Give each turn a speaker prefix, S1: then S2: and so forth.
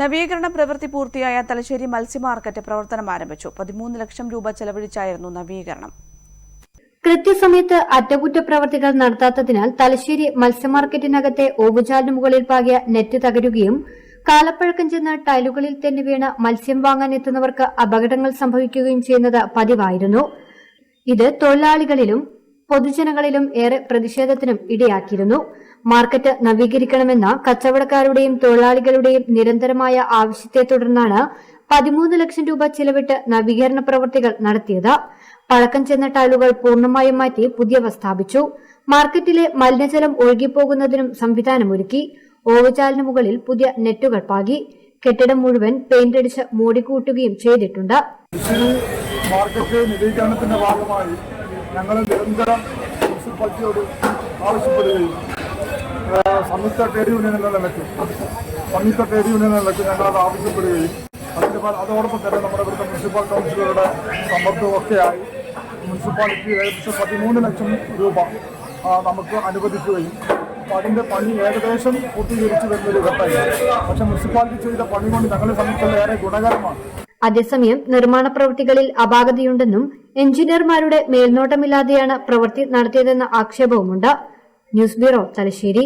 S1: നവീകരണ പ്രവൃത്തി പൂർത്തിയായ തലശ്ശേരി മത്സ്യമാർക്കറ്റ് പ്രവർത്തനം ആരംഭിച്ചു. പതിമൂന്ന് ലക്ഷം രൂപ ചെലവഴിച്ചായിരുന്നു നവീകരണം.
S2: കൃത്യസമയത്ത് അറ്റകുറ്റപ്രവർത്തികൾ നടത്താത്തതിനാൽ തലശ്ശേരി മത്സ്യമാർക്കറ്റിനകത്തെ ഓവുചാലിന് മുകളിൽ പാകിയ നെറ്റ് തകരുകയും കാലപ്പഴക്കം ചെന്ന ടൈലുകളിൽ തന്നെ വീണ് മത്സ്യം വാങ്ങാൻ എത്തുന്നവർക്ക് അപകടങ്ങൾ സംഭവിക്കുകയും ചെയ്യുന്നത് പതിവായിരുന്നു. ഇത് തൊഴിലാളികളിലും പൊതുജനങ്ങളിലും ഏറെ പ്രതിഷേധത്തിനും ഇടയാക്കിയിരുന്നു. മാർക്കറ്റ് നവീകരിക്കണമെന്ന കച്ചവടക്കാരുടെയും തൊഴിലാളികളുടെയും നിരന്തരമായ ആവശ്യത്തെ തുടർന്നാണ് പതിമൂന്ന് ലക്ഷം രൂപ ചിലവിട്ട് നവീകരണ പ്രവൃത്തികൾ നടത്തിയത്. പഴക്കം ചെന്ന ടൈലുകൾ പൂർണമായും മാറ്റി പുതിയവ സ്ഥാപിച്ചു. മാർക്കറ്റിലെ മലിനജലം ഒഴുകിപ്പോകുന്നതിനും സംവിധാനമൊരുക്കി. ഓവുചാലിന് മുകളിൽ പുതിയ നെറ്റുകൾ പാകി. കെട്ടിടം മുഴുവൻ പെയിന്റ് അടിച്ച് മൂടിക്കൂട്ടുകയും ചെയ്തിട്ടുണ്ട്.
S3: മാർക്കറ്റ് ഭാഗമായി ഞങ്ങൾ നിരന്തരം മുനിസിപ്പാലിറ്റിയോട് ആവശ്യപ്പെടുകയും സംയുക്ത ട്രേഡ് യൂണിയൻ എന്ന നിലയ്ക്ക് സംയുക്ത ട്രേഡ് യൂണിയൻ എന്ന നിലയ്ക്ക് ഞങ്ങൾ അത് ആവശ്യപ്പെടുകയും അതിന്റെ അതോടൊപ്പം തന്നെ നമ്മുടെ ഇവിടുത്തെ മുനിസിപ്പൽ കൗൺസിലുകളുടെ സമ്മർദ്ദവും ഒക്കെയായി മുനിസിപ്പാലിറ്റി ഏകദേശം പതിമൂന്ന് ലക്ഷം രൂപ നമുക്ക് അനുവദിക്കുകയും അപ്പോൾ അതിന്റെ പണി ഏകദേശം പൂർത്തീകരിച്ചു വരുന്നൊരു ഘട്ടമായി പക്ഷേ മുനിസിപ്പാലിറ്റി ചെയ്ത പണി കൊണ്ട് ഞങ്ങളെ സംബന്ധിച്ചുള്ള ഏറെ ഗുണകരമാണ്.
S2: അതേസമയം നിർമ്മാണ പ്രവൃത്തികളിൽ അപാകതയുണ്ടെന്നും എഞ്ചിനീയർമാരുടെ മേൽനോട്ടമില്ലാതെയാണ് പ്രവൃത്തി നടത്തിയതെന്ന ആക്ഷേപവുമുണ്ട്. News bureau Thalassery.